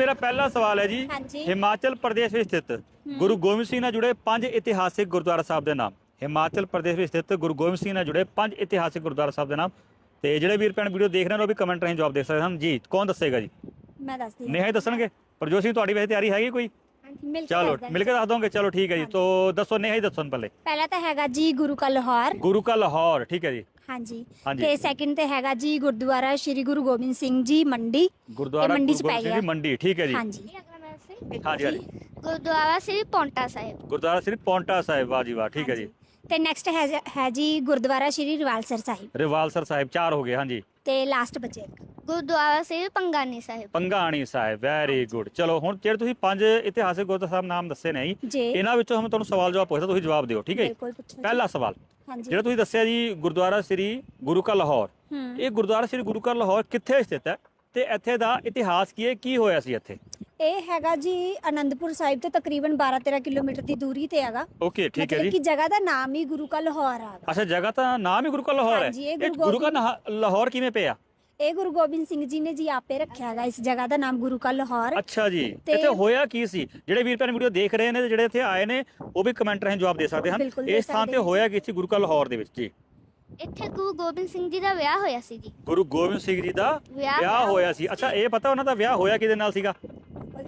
ਮੇਰਾ ਪਹਿਲਾ ਸਵਾਲ ਹੈ ਜੀ। ਹਾਂਜੀ। ਹਿਮਾਚਲ ਪ੍ਰਦੇਸ਼ ਵਿੱਚ ਸਥਿਤ ਗੁਰੂ ਗੋਬਿੰਦ ਸਿੰਘ ਨਾਲ ਜੁੜੇ ਪੰਜ ਇਤਿਹਾਸਿਕ ਗੁਰਦੁਆਰਾ ਸਾਹਿਬ ਦੇ ਨਾਮ। ਹਿਮਾਚਲ ਪ੍ਰਦੇਸ਼ ਵਿੱਚ ਸਥਿਤ ਗੁਰੂ ਗੋਬਿੰਦ ਸਿੰਘ ਨਾਲ ਜੁੜੇ ਪੰਜ ਇਤਿਹਾਸਿਕ ਗੁਰਦੁਆਰਾ ਸਾਹਿਬ ਦੇ ਨਾਮ। ਤੇ ਜਿਹੜੇ ਵੀਰ ਭੈਣ ਵੀਡੀਓ ਦੇਖ ਰਹੇ ਨੇ ਉਹ ਵੀ ਕਮੈਂਟ ਰਾਹੀਂ ਜਵਾਬ ਦੇ ਸਕਦੇ ਹਨ। ਜੀ ਕੌਣ ਦੱਸੇਗਾ ਜੀ? ਮੈਂ ਦੱਸਦੀ ਹਾਂ। ਨੇਹਾ ਹੀ ਦੱਸਣਗੇ। ਪ੍ਰਜੋਤ ਸਿੰਘ ਤੁਹਾਡੀ ਵੈਸੇ ਤਿਆਰੀ ਹੈਗੀ ਕੋਈ? ਮਿਲ ਕੇ ਚਲੋ ਦੱਸ ਮਿਲ ਕੇ ਦੱਸ ਦੋਗੇ। ਚਲੋ ਠੀਕ ਹੈ ਜੀ। ਤੋਂ ਦੱਸੋ ਨੇਹਾ ਹੀ ਦੱਸੋ ਪਹਿਲੇ। ਪਹਿਲਾ ਤਾਂ ਹੈਗਾ ਜੀ ਗੁਰੂ ਕਾ ਲਾਹੌਰ। ਗੁਰੂ ਕਾ ਲਾਹੌਰ ਠੀਕ ਹੈ ਜੀ। ਹਾਂਜੀ। ਹਾਂਜੀ। ਤੇ ਸੈਕਿੰਡ ਤੇ ਹੈਗਾ ਜੀ ਗੁਰਦੁਆਰਾ ਸ੍ਰੀ ਗੁਰੂ ਗੋਬਿੰਦ ਸਿੰਘ ਜੀ ਮੰਡੀ। ਗੁਰਦੁਆਰਾ ਮੰਡੀ ਗੁਰੂ ਚ ਗੋਬਿੰਦ ਪੈ ਸਿੰਘ ਗਿਆ। ਜੀ ਮੰਡੀ ਠੀਕ ਹੈ ਜੀ। ਹਾਂਜੀ। ਹਾਂਜੀ ਹਾਂਜੀ। ਗੁਰਦੁਆਰਾ ਸ੍ਰੀ ਪੌਂਟਾ ਸਾਹਿਬ। ਗੁਰਦੁਆਰਾ ਸ੍ਰੀ ਪੌਂਟਾ ਸਾਹਿਬ ਵਾਹ ਜੀ ਵਾਹ ਠੀਕ ਹੈ ਜੀ। ਤੇ ਨੈਕਸਟ ਹੈ ਜ- ਹੈ ਜੀ ਗੁਰਦੁਆਰਾ ਸ੍ਰੀ ਰਿਵਾਲਸਰ ਸਾਹਿਬ। ਰਿਵਾਲਸਰ ਸਾਹਿਬ ਚਾਰ ਹੋ ਗਏ ਹਾਂਜੀ। ਤੇ ਲਾਸਟ ਬਚੇ ਇੱਕ। ਗੁਰਦੁਆਰਾ ਸ੍ਰੀ ਪੰਗਾਨੀ ਸਾਹਿਬ। ਪੰਗਾਣੀ ਸਾਹਿਬ ਵੈਰੀ ਗੁੱਡ ਚਲੋ ਹੁਣ ਜਿਹੜੇ ਤੁਸੀਂ ਪੰਜ ਇਤਿਹਾਸਿਕ ਗੁਰਦੁਆਰਾ ਸਾਹਿਬ ਨਾਮ ਦੱਸੇ ਨੇ ਜੀ ਜੀ। ਇਹਨਾਂ ਵਿੱਚੋਂ ਹਮ ਤੁਹਾਨੂੰ ਸਵਾਲ ਜਵਾਬ ਪੁੱਛਦਾ ਤੁਸੀਂ ਜਵਾਬ ਦਿਓ ਠੀਕ ਹੈ ਜੀ? ਬਿਲਕੁਲ ਪੁੱਛੋ ਜੀ। ਪਹਿਲਾ ਸਵਾਲ ਹਾਂਜੀ। ਜਿਹੜਾ ਤੁਸੀਂ ਦੱਸਿਆ ਜੀ ਗੁਰਦੁਆਰਾ ਸ੍ਰੀ ਗੁਰੂ ਕਾ ਲਾਹੌਰ। ਇਹ ਗੁਰਦੁਆਰਾ ਸ੍ਰੀ ਗੁਰੂ ਕਾ ਲਾਹੌਰ ਕਿੱਥੇ ਸਥਿਤ ਹੈ? ਤੇ ਇੱਥੇ ਦਾ ਇਤਿਹਾਸ ਕੀ ਹੈ? ਕੀ ਹੋਇਆ ਸੀ ਇੱਥੇ? ਇਹ ਹੈਗਾ ਜੀ ਆਨੰਦਪੁਰ ਸਾਹਿਬ ਤੋਂ ਤਕਰੀਬਨ 12-13 ਕਿਲੋਮੀਟਰ ਦੀ ਦੂਰੀ ਤੇ ਹੈਗਾ। ਓਕੇ ਠੀਕ ਹੈ ਮਤਲਬ ਜੀ। ਕਿ ਜਗ੍ਹਾ ਦਾ ਨਾਮ ਹੀ ਗੁਰੂ ਕਾ ਲਾਹੌਰ ਆ ਅੱਛਾ ਜਗ੍ਹਾ ਤਾਂ ਨਾਮ ਹੀ ਗੁਰੂ ਕਾ ਲਾਹੌਰ ਹੈ। ਹਾਂਜੀ, ਇਹ ਇਹ ਗੁਰੂ ਗੁਰੂ ਕਾ ਨਹਾ- ਲਾਹੌਰ ਕਿਵੇਂ ਪਿਆ? ਇਹ ਗੁਰੂ ਗੋਬਿੰਦ ਸਿੰਘ ਜੀ ਨੇ ਜੀ ਆਪੇ ਰੱਖਿਆ ਹੈਗਾ ਇਸ ਜਗ੍ਹਾ ਦਾ ਨਾਮ ਗੁਰੂ ਕਾ ਲਾਹੌਰ। ਅੱਛਾ ਜੀ ਤੇ- ਇੱਥੇ ਹੋਇਆ ਕੀ ਸੀ? ਜਿਹੜੇ ਵੀਰ ਭੈਣ ਵੀਡੀਓ ਦੇਖ ਰਹੇ ਨੇ ਤੇ ਜਿਹੜੇ ਇੱਥੇ ਆਏ ਨੇ ਉਹ ਵੀ ਕਮੈਂਟ ਰਾਹੀਂ ਜਵਾਬ ਦੇ ਸਕਦੇ ਹਨ। ਬਿਲਕੁਲ ਦੇ ਇਸ ਥਾਂ ਸਕਦੇ ਤੇ ਨੇ। ਹੋਇਆ ਕੀ ਸੀ ਗੁਰੂ ਕਾ ਲਾਹੌਰ ਦੇ ਵਿੱਚ? ਜੀ। ਇੱਥੇ ਗੁਰੂ ਗੋਬਿੰਦ ਸਿੰਘ ਜੀ ਦਾ ਵਿਆਹ ਹੋਇਆ ਸੀ ਜੀ। ਗੁਰੂ ਗੋਬਿੰਦ ਸਿੰਘ ਜੀ ਦਾ ਵਿਆਹ ਵਿਆਹ ਹੋਇਆ ਸੀ। ਅੱਛਾ ਇਹ ਪਤਾ ਉਹਨਾਂ ਦਾ ਵਿਆਹ ਹੋਇਆ ਕਿਹਦੇ ਨਾਲ ਸੀਗਾ?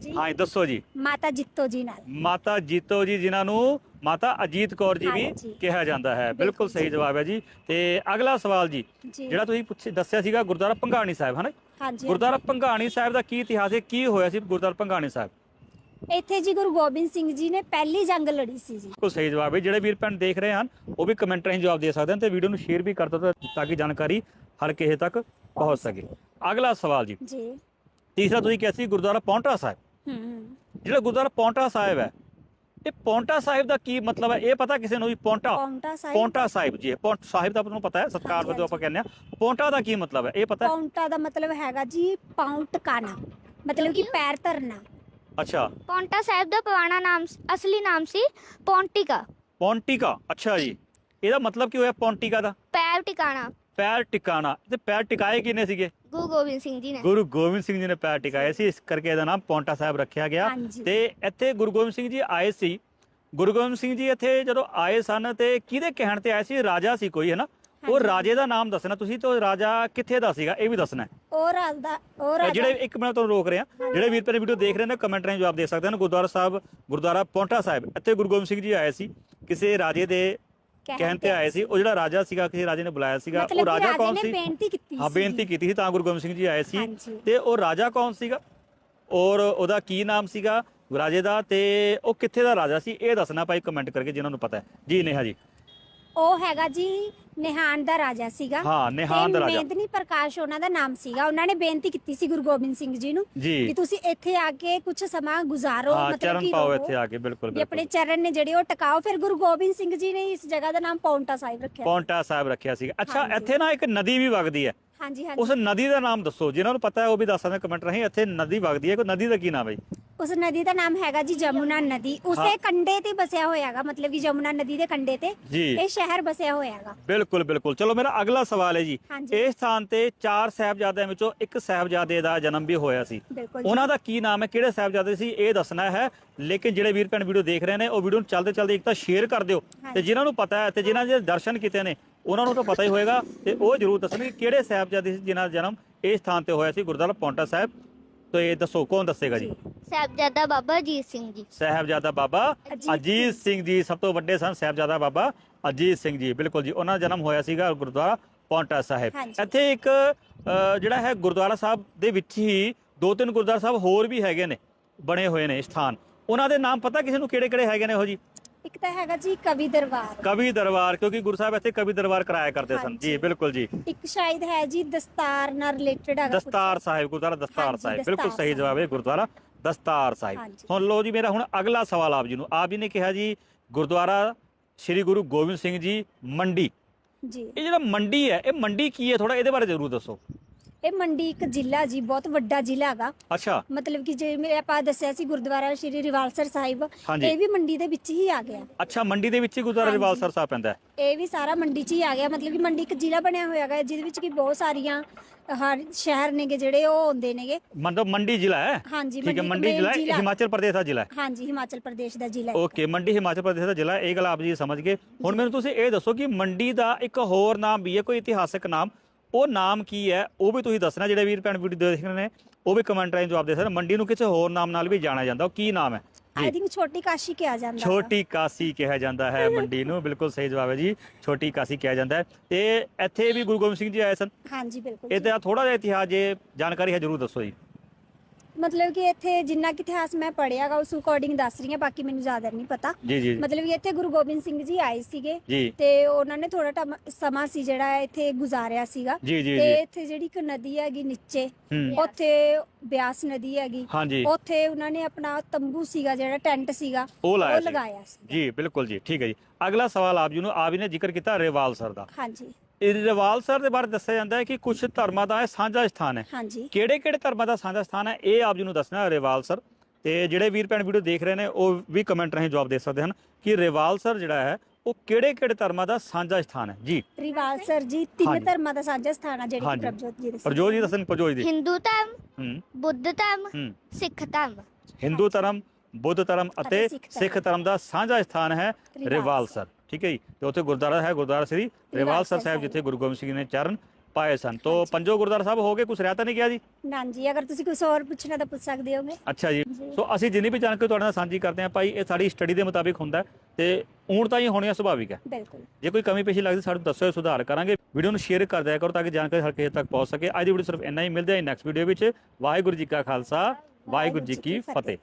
ਜੀ। ਹਾਂ ਜੀ, ਦੱਸੋ ਜੀ। ਮਾਤਾ ਜਿੱਤੋ ਜੀ ਨਾਲ। ਮਾਤਾ ਜੀਤੋ ਜੀ ਜਿਨ੍ਹਾਂ ਨੂੰ ਮਾਤਾ ਅਜੀਤ ਕੌਰ ਜੀ ਵੀ ਹਾਂਜੀ। ਕਿਹਾ ਜਾਂਦਾ ਹੈ। ਬਿਲਕੁਲ ਬਿਲਕੁਲ ਸਹੀ ਜੀ। ਜਵਾਬ ਹੈ ਜੀ। ਤੇ ਅਗਲਾ ਸਵਾਲ ਜੀ ਜੀ। ਜਿਹੜਾ ਤੁਸੀਂ ਪੁੱਛ ਦੱਸਿਆ ਸੀਗਾ ਗੁਰਦੁਆਰਾ ਭੰਗਾਣੀ ਸਾਹਿਬ ਹਨਾ? ਹਾਂਜੀ ਗੁਰਦੁਆਰਾ ਭੰਗਾਣੀ ਸਾਹਿਬ ਦਾ ਕੀ ਇਤਿਹਾਸ ਹੈ? ਕੀ ਹੋਇਆ ਸੀ ਗੁਰਦੁਆਰਾ ਭੰਗਾਣੀ ਸਾਹਿਬ? ਇੱਥੇ ਜੀ ਗੁਰੂ ਗੋਬਿੰਦ ਸਿੰਘ ਜੀ ਨੇ ਪਹਿਲੀ ਜੰਗ ਲੜੀ ਸੀ ਜੀ। ਬਿਲਕੁਲ ਸਹੀ ਜਵਾਬ ਹੈ। ਜਿਹੜੇ ਵੀਰ ਭੈਣ ਦੇਖ ਰਹੇ ਹਨ ਉਹ ਵੀ ਕਮੈਂਟ ਰਾਹੀਂ ਜਵਾਬ ਦੇ ਸਕਦੇ ਹਨ ਤੇ ਵੀਡੀਓ ਨੂੰ ਸ਼ੇਅਰ ਵੀ ਕਰ ਦਿਓ ਤਾਂ- ਤਾਂ ਕਿ ਜਾਣਕਾਰੀ ਹਰ ਕਿਸੇ ਤੱਕ ਪਹੁੰਚ ਸਕੇ। ਅਗਲਾ ਸਵਾਲ ਜੀ। ਜੀ। ਤੀਸਰਾ ਤੁਸੀਂ ਕਿਹਾ ਸੀ ਗੁਰਦੁਆਰਾ ਪੌਂਟਾ ਸਾਹਿਬ। ਹੂੰ ਹੂੰ। ਜਿਹੜਾ ਗੁਰਦੁਆਰਾ ਪੌਂਟਾ ਸਾਹਿਬ ਹੈ ਇਹ ਪੌਂਟਾ ਸਾਹਿਬ ਦਾ ਕੀ ਮਤਲਬ ਹੈ? ਇਹ ਪਤਾ ਕਿਸੇ ਨੂੰ ਵੀ ਪੌਂਟਾ? ਪੌਂਟਾ ਸਾਹਿਬ। ਪੌਂਟਾ ਸਾਹਿਬ ਜੀ ਪੌਂਟ ਸਾਹਿਬ ਦਾ ਤੁਹਾਨੂੰ ਪਤਾ ਹੈ ਸਤਕਾਰ ਵਜੋਂ ਆਪਾਂ ਕਹਿੰਦੇ ਆ ਪੌਂਟਾ ਦਾ ਕੀ ਮਤਲਬ ਹੈ? ਇਹ ਪਤਾ ਹੈ? ਪੌਂਟਾ ਦਾ ਮਤਲਬ ਹੈਗਾ ਜੀ ਪਾਉਂ ਟਿਕਾਣਾ ਮਤਲਬ ਕਿ ਪੈਰ ਧਰਨਾ। ਅੱਛਾ। ਪੌਂਟਾ ਸਾਹਿਬ ਦਾ ਪੁਰਾਣਾ ਨਾਮ ਅਸਲੀ ਨਾਮ ਸੀ ਪੌਂਟਿਕਾ। ਪੌਂਟਿਕਾ। ਅੱਛਾ ਜੀ। ਇਹਦਾ ਮਤਲਬ ਕੀ ਹੋਇਆ ਪੌਂਟਿਕਾ ਦਾ? ਪੈਰ ਟਿਕਾਣਾ। ਪੈਰ ਟਿਕਾਣਾ। ਤੇ ਪੈਰ ਟਿਕਾਏ ਕਿਨੇ ਸੀਗੇ? ਗੁਰੂ ਗੋਬਿੰਦ ਸਿੰਘ ਜੀ ਨੇ। ਗੁਰੂ ਗੋਬਿੰਦ ਸਿੰਘ ਜੀ ਨੇ ਪੈਰ ਟਿਕਾਏ ਸੀ। ਇਸ ਕਰਕੇ ਇਹਦਾ ਨਾਮ ਪੌਂਟਾ ਸਾਹਿਬ ਰੱਖਿਆ ਗਿਆ। ਹਾਂਜੀ। ਤੇ ਇੱਥੇ ਗੁਰੂ ਗੋਬਿੰਦ ਸਿੰਘ ਜੀ ਆਏ ਸੀ। ਗੁਰੂ ਗੋਬਿੰਦ ਸਿੰਘ ਜੀ ਇੱਥੇ ਜਦੋਂ ਆਏ ਸਨ ਤੇ ਕਿਹਦੇ ਕਹਿਣ ਤੇ ਆਏ ਸੀ? ਰਾਜਾ ਸੀ ਕੋਈ ਹੈ ਨਾ ਉਹ ਹਾਂਜੀ। ਰਾਜੇ ਦਾ ਨਾਮ ਦੱਸਣਾ। ਤੁਸੀਂ ਤੇ ਉਹ ਰਾਜਾ ਕਿੱਥੇ ਦਾ ਸੀਗਾ? ਇਹ ਵੀ ਦੱਸਣਾ ਹੈ। ਉਹ ਰਾਜ ਦਾ ਉਹ ਰਾਜਾ। ਜਿਹੜੇ ਇੱਕ ਮਿੰਟ ਤੁਹਾਨੂੰ ਰੋਕ ਰਿਹਾ ਜਿਹੜੇ ਵੀਰ ਤੇਰੇ ਵੀਡੀਓ ਦੇਖ ਰਹੇ ਨੇ ਕਮੈਂਟ ਰਾਹੀਂ ਜਵਾਬ ਦੇ ਸਕਦੇ ਹਨ। ਗੁਰਦੁਆਰਾ ਸਾਹਿਬ ਗੁਰਦੁਆਰਾ ਪੌਂਟਾ ਸਾਹਿਬ। ਇੱਥੇ ਗੁਰੂ ਗੋਬਿੰਦ ਸਿੰਘ ਜੀ ਆਏ ਸੀ। ਕਿਸੇ ਰਾਜੇ ਦੇ ਕਹਿਣ ਤੇ ਆਏ ਸੀ ਉਹ ਜਿਹੜਾ ਰਾਜਾ ਸੀਗਾ ਕਿਸੇ ਰਾਜੇ ਨੇ ਬੁਲਾਇਆ ਸੀਗਾ ਉਹ ਰਾਜਾ ਕੌਣ ਸੀ? ਬੇਨਤੀ ਕੀਤੀ ਹਾਂ। ਬੇਨਤੀ ਕੀਤੀ ਸੀ ਤਾਂ ਗੁਰੂ ਗੋਬਿੰਦ ਸਿੰਘ ਜੀ ਆਏ ਸੀ। ਤੇ ਉਹ ਰਾਜਾ ਕੌਣ ਸੀਗਾ? ਔਰ ਉਹਦਾ ਕੀ ਨਾਮ ਸੀਗਾ? ਰਾਜੇ ਦਾ ਤੇ ਉਹ ਕਿੱਥੇ ਦਾ ਰਾਜਾ ਸੀ? ਇਹ ਦੱਸਣਾ ਭਾਈ ਕਮੈਂਟ ਕਰਕੇ ਜਿਨ੍ਹਾਂ ਨੂੰ ਪਤਾ ਹੈ। ਜੀ ਨੇਹਾ ਜੀ। ਉਹ ਹੈਗਾ ਜੀ ਨਿਹਾਨ ਦਾ ਰਾਜਾ ਸੀਗਾ। ਹਾਂ, ਨਿਹਾਨ ਦਾ ਰਾਜਾ। ਮੇਦਨੀ ਪ੍ਰਕਾਸ਼ ਉਹਨਾਂ ਦਾ ਨਾਮ ਸੀਗਾ। ਉਹਨਾਂ ਨੇ ਬੇਨਤੀ ਕੀਤੀ ਸੀ ਗੁਰੂ ਗੋਬਿੰਦ ਸਿੰਘ ਜੀ ਨੂੰ। ਕਿ ਤੁਸੀਂ ਇੱਥੇ ਆ ਕੇ ਕੁਝ ਸਮਾਂ ਗੁਜ਼ਾਰੋ ਮਤਲਬ ਚਰਨ ਕਿ ਪਾਓ ਰਹੋ। ਇੱਥੇ ਆ ਕੇ ਬਿਲਕੁਲ ਵੀ ਆਪਣੇ ਬਿਲਕੁਲ ਚਰਨ ਨੇ ਜਿਹੜੇ ਉਹ ਟਿਕਾਓ। ਫਿਰ ਗੁਰੂ ਗੋਬਿੰਦ ਸਿੰਘ ਜੀ ਨੇ ਇਸ ਜਗ੍ਹਾ ਦਾ ਨਾਮ ਪੌਂਟਾ ਸਾਹਿਬ ਰੱਖਿਆ ਪੌਂਟਾ ਸਾਹਿਬ ਰੱਖਿਆ ਸੀਗਾ। ਅੱਛਾ। ਇੱਥੇ ਨਾ ਇੱਕ ਨਦੀ ਵੀ ਵਗਦੀ ਹੈ। ਹਾਂਜੀ ਉਸ ਹਾਂਜੀ ਨਦੀ ਦਾ ਨਾਮ ਦੱਸੋ। ਜਿਨ੍ਹਾਂ ਨੂੰ ਪਤਾ ਹੈ ਉਹ ਵੀ ਦੱਸ ਸਕਦੇ ਕਮੈਂਟ ਰਾਹੀਂ ਇੱਥੇ ਨਦੀ ਵਗਦੀ ਹੈ। ਕੋਈ ਨਦੀ ਦਾ ਕੀ ਨਾਮ ਹੈ ਉਸ ਨਦੀ ਦਾ ਨਾਮ ਹੈਗਾ ਜੀ ਜਮੁਨਾ ਨਦੀ। ਉਸੇ ਕੰਡੇ ਤੇ ਬਸਿਆ ਹੋਇਆ ਹੈਗਾ ਮਤਲਬ ਕਿ ਜਮੁਨਾ ਨਦੀ ਦੇ ਕੰਡੇ ਤੇ ਜੀ। ਇਹ ਸ਼ਹਿਰ ਬਸਿਆ ਹੋਇਆ ਹੈਗਾ ਬਿਲਕੁਲ ਬਿਲਕੁਲ ਚਲੋ ਮੇਰਾ ਅਗਲਾ ਸਵਾਲ ਹੈ ਜੀ ਹਾਂਜੀ। ਇਸ ਸਥਾਨ ਤੇ ਚਾਰ ਸਾਹਿਬਜ਼ਾਦਿਆਂ ਵਿੱਚੋਂ ਇੱਕ ਸਾਹਿਬਜ਼ਾਦੇ ਦਾ ਜਨਮ ਵੀ ਹੋਇਆ ਸੀ ਬਿਲਕੁਲ ਜੀ। ਉਹਨਾਂ ਦਾ ਕੀ ਨਾਮ ਹੈ ਕਿਹੜੇ ਸਾਹਿਬਜ਼ਾਦੇ ਸੀ ਇਹ ਦੱਸਣਾ ਹੈ ਲੇਕਿਨ ਜਿਹੜੇ ਵੀਰ ਭੈਣ ਵੀਡੀਓ ਦੇਖ ਰਹੇ ਨੇ ਉਹ ਵੀਡੀਓ ਨੂੰ ਚੱਲਦੇ ਚੱਲਦੇ ਇੱਕ ਤਾਂ ਸ਼ੇਅਰ ਕਰ ਦਿਓ ਤੇ ਹਾਂਜੀ। ਜਿਨ੍ਹਾਂ ਨੂੰ ਪਤਾ ਹੈ ਤੇ ਜਿਨ੍ਹਾਂ ਦੇ ਦਰਸ਼ਨ ਕੀਤੇ ਨੇ ਉਹਨਾਂ ਨੂੰ ਤਾਂ ਪਤਾ ਹੀ ਹੋਏਗਾ ਤੇ ਉਹ ਜ਼ਰੂਰ ਦੱਸਣਗੇ ਕਿਹੜੇ ਸਾਹਿਬਜ਼ਾਦੇ ਸੀ ਜਿਨ੍ਹਾਂ ਦਾ ਜਨਮ ਇਸ ਸਥਾਨ ਤੇ ਹੋਇਆ ਸੀ ਗੁਰਦੁਆਰਾ ਪੌਂਟਾ ਸਾਹਿਬ ਤੇ ਇਹ ਦੱਸੋ ਕੌਣ ਦੱਸੇਗਾ ਜੀ? ਸਾਹਿਬਜ਼ਾਦਾ ਬਾਬਾ ਅਜੀਤ ਸਿੰਘ ਜੀ। ਸਾਹਿਬਜ਼ਾਦਾ ਬਾਬਾ ਅਜੀਤ ਅਜੀਤ ਸਿੰਘ ਜੀ ਸਭ ਤੋਂ ਵੱਡੇ ਸਨ ਸਾਹਿਬਜ਼ਾਦਾ ਬਾਬਾ ਅਜੀਤ ਸਿੰਘ ਜੀ। ਬਿਲਕੁਲ ਜੀ ਉਹਨਾਂ ਦਾ ਜਨਮ ਹੋਇਆ ਸੀਗਾ ਗੁਰਦੁਆਰਾ ਪੌਂਟਾ ਸਾਹਿਬ। ਹਾਂਜੀ। ਇੱਥੇ ਇੱਕ ਅ, ਜਿਹੜਾ ਹੈ ਗੁਰਦੁਆਰਾ ਸਾਹਿਬ ਦੇ ਵਿੱਚ ਹੀ ਦੋ ਤਿੰਨ ਗੁਰਦੁਆਰਾ ਸਾਹਿਬ ਹੋਰ ਵੀ ਹੈਗੇ ਨੇ ਬਣੇ ਹੋਏ ਨੇ ਸਥਾਨ। ਉਹਨਾਂ ਦੇ ਨਾਮ ਪਤਾ ਕਿਸੇ ਨੂੰ ਕਿਹੜੇ ਕਿਹੜੇ ਹੈਗੇ ਨੇ ਉਹ ਜੀ? ਇੱਕ ਤਾਂ ਹੈਗਾ ਜੀ ਕਵੀ ਦਰਬਾਰ। ਕਵੀ ਦਰਬਾਰ ਕਿਉਂਕਿ ਗੁਰੂ ਸਾਹਿਬ ਇੱਥੇ ਕਵੀ ਦਰਬਾਰ ਕਰਾਇਆ ਕਰਦੇ ਸਨ। ਜੀ ਹਾਂਜੀ। ਬਿਲਕੁਲ ਜੀ। ਇੱਕ ਸ਼ਾਇਦ ਹੈ ਜੀ ਦਸਤਾਰ ਨਾਲ ਰਿਲੇਟਡ ਹੈਗਾ ਕੁਛ। ਦਸਤਾਰ ਸਾਹਿਬ ਗੁਰਦੁਆਰਾ ਦਸਤਾਰ ਹਾਂਜੀ, ਸਾਹਿਬ। ਦਸਤਾਰ ਬਿਲਕੁਲ ਸਹੀ ਸਾਹਿਬ। ਜਵਾਬ ਹੈ ਗੁਰਦੁਆਰਾ ਦਸਤਾਰ ਸਾਹਿਬ। ਹਾਂਜੀ। ਹੁਣ ਲੋ ਜੀ ਮੇਰਾ ਹੁਣ ਅਗਲਾ ਸਵਾਲ ਆਪ ਜੀ ਨੂੰ। ਆਪ ਜੀ ਨੇ ਕਿਹਾ ਜੀ ਗੁਰਦੁਆਰਾ ਸ੍ਰੀ ਗੁਰੂ ਗੋਬਿੰਦ ਸਿੰਘ ਜੀ ਮੰਡੀ। ਜੀ। ਇਹ ਜਿਹੜਾ ਮੰਡੀ ਹੈ ਇਹ ਮੰਡੀ ਕੀ ਹੈ? ਥੋੜਾ ਇਹਦੇ ਬਾਰੇ ਜ਼ਰੂਰ ਦੱਸੋ। ਇਹ ਮੰਡੀ ਇੱਕ ਜ਼ਿਲ੍ਹਾ ਜੀ ਬਹੁਤ ਵੱਡਾ ਜ਼ਿਲ੍ਹਾ ਹੈਗਾ। ਅੱਛਾ। ਮਤਲਬ ਕਿ ਜਿਵੇਂ ਆਪਾਂ ਦੱਸਿਆ ਸੀ ਗੁਰਦੁਆਰਾ ਸ਼੍ਰੀ ਰਿਵਾਲਸਰ ਸਾਹਿਬ ਹਾਂਜੀ। ਇਹ ਵੀ ਮੰਡੀ ਦੇ ਵਿੱਚ ਹੀ ਆ ਗਿਆ। ਅੱਛਾ ਮੰਡੀ ਦੇ ਵਿੱਚ ਹੀ ਗੁਰਦੁਆਰਾ ਹਾਂਜੀ। ਰਿਵਾਲਸਰ ਸਾਹਿਬ ਪੈਂਦਾ ਹੈ। ਇਹ ਵੀ ਸਾਰਾ ਮੰਡੀ 'ਚ ਹੀ ਆ ਗਿਆ। ਮਤਲਬ ਕਿ ਮੰਡੀ ਇੱਕ ਜ਼ਿਲ੍ਹਾ ਬਣਿਆ ਹੋਇਆ ਹੈਗਾ ਜਿਹਦੇ ਵਿੱਚ ਕਿ ਬਹੁਤ ਸਾਰੀਆਂ ਹਰ ਸ਼ਹਿਰ ਨੇਗੇ ਜਿਹੜੇ ਉਹ ਆਉਂਦੇ ਨੇਗੇ। ਮਤਲਬ ਮੰਡੀ ਜ਼ਿਲ੍ਹਾ ਹੈ? ਹਾਂਜੀ ਠੀਕ ਹੈ ਮੰਡੀ main ਜ਼ਿਲ੍ਹਾ ਹੈ, ਹਿਮਾਚਲ ਪ੍ਰਦੇਸ਼ ਦਾ ਜ਼ਿਲ੍ਹਾ ਹੈ। ਹਾਂਜੀ ਹਿਮਾਚਲ ਪ੍ਰਦੇਸ਼ ਦਾ ਜ਼ਿਲ੍ਹਾ ਹੈ। ਓਕੇ ਮੰਡੀ ਹਿਮਾਚਲ ਪ੍ਰਦੇਸ਼ ਦਾ ਜ਼ਿਲ੍ਹਾ ਹੈ, ਇਹ ਗੱਲ ਆਪ ਜੀ ਸਮਝ ਗਏ। ਹੁਣ ਮੈਨੂੰ ਤੁਸੀਂ ਇਹ ਦੱਸੋ ਕਿ ਮੰਡੀ ਦਾ ਇੱਕ ਹੋਰ ਨਾਮ ਵੀ ਹੈ ਕੋਈ ਇਤਿਹਾਸਕ ਨਾਮ? ਉਹ ਨਾਮ ਕੀ ਹੈ? ਉਹ ਵੀ ਤੁਸੀਂ ਦੱਸਣਾ ਜਿਹੜੇ ਵੀਰ ਭੈਣ ਵੀਡੀਓ ਦੇਖ ਰਹੇ ਨੇ ਉਹ ਵੀ ਕਮੈਂਟ ਰਾਹੀਂ ਜਵਾਬ ਦੇ ਸਕਦੇ ਮੰਡੀ ਨੂੰ ਕਿਸੇ ਹੋਰ ਨਾਮ ਨਾਲ ਵੀ ਜਾਣਿਆ ਜਾਂਦਾ। ਉਹ ਕੀ ਨਾਮ ਹੈ? ਆਈ ਥਿੰਕ ਛੋਟੀ ਕਾਸ਼ੀ ਕਿਹਾ ਜਾਂਦਾ ਹੈਗਾ। ਛੋਟੀ ਕਾਸੀ ਕਿਹਾ ਜਾਂਦਾ ਹੈ ਮੰਡੀ ਨੂੰ। ਬਿਲਕੁਲ ਸਹੀ ਜਵਾਬ ਹੈ ਜੀ। ਛੋਟੀ ਕਾਸੀ ਕਿਹਾ ਜਾਂਦਾ ਹੈ। ਤੇ ਇੱਥੇ ਵੀ ਗੁਰੂ ਗੋਬਿੰਦ ਸਿੰਘ ਜੀ ਆਏ ਸਨ। ਹਾਂਜੀ ਬਿਲਕੁਲ ਇਹ ਜੀ। ਤੇ ਥੋੜਾ ਜਿਹਾ ਇਤਿਹਾਸ ਜੇ ਜਾਣਕਾਰੀ ਹੈ ਜਰੂਰ ਦੱਸੋ ਜੀ। ਮਤਲਬ ਕਿ ਇੱਥੇ ਜਿੰਨਾ ਕਿ ਇਤਿਹਾਸ ਮੈਂ ਪੜਿਆਗਾ ਉਸ ਅਕੋਰਡਿੰਗ ਦੱਸ ਰਹੀ ਹਾਂ ਬਾਕੀ ਮੈਨੂੰ ਜ਼ਿਆਦਾ ਨਹੀਂ ਪਤਾ। ਜੀ ਜੀ। ਜੀ। ਮਤਲਬ ਕਿ ਇੱਥੇ ਗੁਰੂ ਗੋਬਿੰਦ ਸਿੰਘ ਜੀ ਆਏ ਸੀਗੇ ਜੀ। ਤੇ ਉਹਨਾਂ ਨੇ ਥੋੜਾ ਟਮ- ਸਮਾਂ ਸੀ ਜਿਹੜਾ ਇੱਥੇ ਗੁਜ਼ਾਰਿਆ ਸੀਗਾ। ਜੀ ਜੀ ਤੇ ਜੀ। ਇੱਥੇ ਜਿਹੜੀ ਇੱਕ ਨਦੀ ਹੈਗੀ ਨੀਚੇ ਹੂੰ। ਉੱਥੇ ਬਿਆਸ ਨਦੀ ਹੈਗੀ। ਹਾਂਜੀ। ਉੱਥੇ ਉਹਨਾਂ ਨੇ ਆਪਣਾ ਤੰਬੂ ਸੀਗਾ ਜਿਹੜਾ ਟੈਂਟ ਸੀਗਾ ਉਹ ਲਾਇਆ ਉਹ ਸੀ। ਲਗਾਇਆ ਸੀ। ਜੀ ਬਿਲਕੁਲ ਜੀ ਠੀਕ ਹੈ ਜੀ। ਅਗਲਾ ਸਵਾਲ ਆਪ ਜੀ ਨੂੰ ਆਪ ਜੀ ਨੇ ਜ਼ਿਕਰ ਕੀਤਾ ਰੇਵਾਲ ਸਰ ਦਾ। ਹਾਂਜੀ। ਰੇਵਾਲ ਸਰ ਦੇ ਬਾਰੇ ਦੱਸਿਆ ਜਾਂਦਾ ਹੈ ਕਿ ਕੁਝ ਧਰਮਾਂ ਦਾ ਇਹ ਸਾਂਝਾ ਸਥਾਨ ਹੈ। ਹਾਂਜੀ। ਕਿਹੜੇ ਕਿਹੜੇ ਧਰਮਾਂ ਦਾ ਸਾਂਝਾ ਸਥਾਨ ਹੈ ਇਹ ਆਪ ਜੀ ਨੂੰ ਦੱਸਣਾ ਹੈ ਰੇਵਾਲ ਸਰ। ਤੇ ਜਿਹੜੇ ਵੀਰ ਭੈਣ ਵੀਡੀਓ ਦੇਖ ਰਹੇ ਨੇ ਉਹ ਵੀ ਕਮੈਂਟ ਰਾਹੀਂ ਜਵਾਬ ਦੇ ਸਕਦੇ ਹਨ ਕਿ ਰੇਵਾਲ ਸਰ ਜਿਹੜਾ ਹੈ ਉਹ ਕਿਹੜੇ ਕਿਹੜੇ ਧਰਮਾਂ ਦਾ ਸਾਂਝਾ ਸਥਾਨ ਹੈ। ਜੀ। ਰਿਵਾਲ ਸਰ ਜੀ ਤਿੰਨ ਹਾਂਜੀ। ਧਰਮਾਂ ਦਾ ਸਾਂਝਾ ਸਥਾਨ ਆ ਜਿਹੜੀ ਕਿ ਹਾਂਜੀ। ਪ੍ਰਭਜੋਤ ਜੀ ਦੱਸੀ ਪ੍ਰਜੋਤ ਜੀ ਦੱਸਣ ਪ੍ਰਜੋਤ ਜੀ। ਹਿੰਦੂ ਧਰਮ ਹੂੰ। ਬੁੱਧ ਧਰਮ ਹੂੰ। ਸਿੱਖ ਧਰਮ। ਹਿੰਦੂ ਧਰਮ ਬੁੱਧ ਧਰਮ ਅਤੇ ਅਤੇ ਸਿੱਖ ਧਰਮ। ਸਿੱਖ ਧਰਮ ਦਾ ਸਾਂਝਾ ਸਥਾਨ ਹੈ ਰੇਵਾਲ ਸਰ। ਠੀਕ ਹੈ ਜੀ? ਤੇ ਉੱਥੇ ਗੁਰਦੁਆਰਾ ਹੈ ਗੁਰਦੁਆਰਾ ਸ੍ਰੀ ਰੇਵਾਲ ਸਰ ਸਾਹਿਬ ਜਿੱਥੇ ਗੁਰੂ ਗੋਬਿੰਦ ਸਿੰਘ ਨੇ ਚਰਨ ਪਾਏ ਸਨ। ਤੋਂ। ਪੰਜੋ ਗੁਰਦੁਆਰਾ ਸਾਹਿਬ ਹੋ ਗਏ ਕੁਛ ਰਹਿ ਤਾਂ ਨਹੀਂ ਗਿਆ ਜੀ? ਨਾਂ ਜੀ ਅਗਰ ਤੁਸੀਂ ਕੁਝ ਹੋਰ ਪੁੱਛਣਾ ਤਾਂ ਪੁੱਛ ਸਕਦੇ ਹੋਗੇ। ਅੱਛਾ ਜੀ। ਸੋ ਅਸੀਂ ਜਿੰਨੀ ਵੀ ਜਾਣਕਾਰੀ ਤੁਹਾਡੇ ਨਾਲ ਸਾਂਝੀ ਕਰਦੇ ਹਾਂ ਭਾਈ ਇਹ ਸਾਡੀ ਸਟੱਡੀ ਦੇ ਮੁਤਾਬਿਕ ਹੁੰਦਾ ਤੇ ਊਣ ਤਾਂ ਹੀ ਹੋਣੀਆਂ ਸੁਭਾਵਿਕ ਹੈ। ਬਿਲਕੁਲ। ਜੇ ਕੋਈ ਕਮੀ ਪੇਸ਼ੀ ਲੱਗਦੀ ਸਾਨੂੰ ਦੱਸੋ ਸੁਧਾਰ ਕਰਾਂਗੇ। ਵੀਡੀਓ ਨੂੰ ਸ਼ੇਅਰ ਕਰ ਦਿਆ ਕਰੋ ਤਾਂ ਕਿ ਜਾਣਕਾਰੀ ਹਰ ਕਿਸੇ ਤੱਕ ਪਹੁੰਚ ਸਕੇ। ਅੱਜ ਦੀ ਵੀਡੀਓ ਸਿਰਫ ਇੰਨਾ ਹੀ। ਮਿਲਦੇ ਹਾਂ ਨੈਕਸਟ ਵੀਡੀਓ ਵਿੱਚ। ਵਾਹਿਗੁਰੂ ਜੀ ਕਾ ਖਾਲਸਾ ਵਾਹਿਗੁਰੂ ਜੀ ਕੀ ਫਤਿਹ।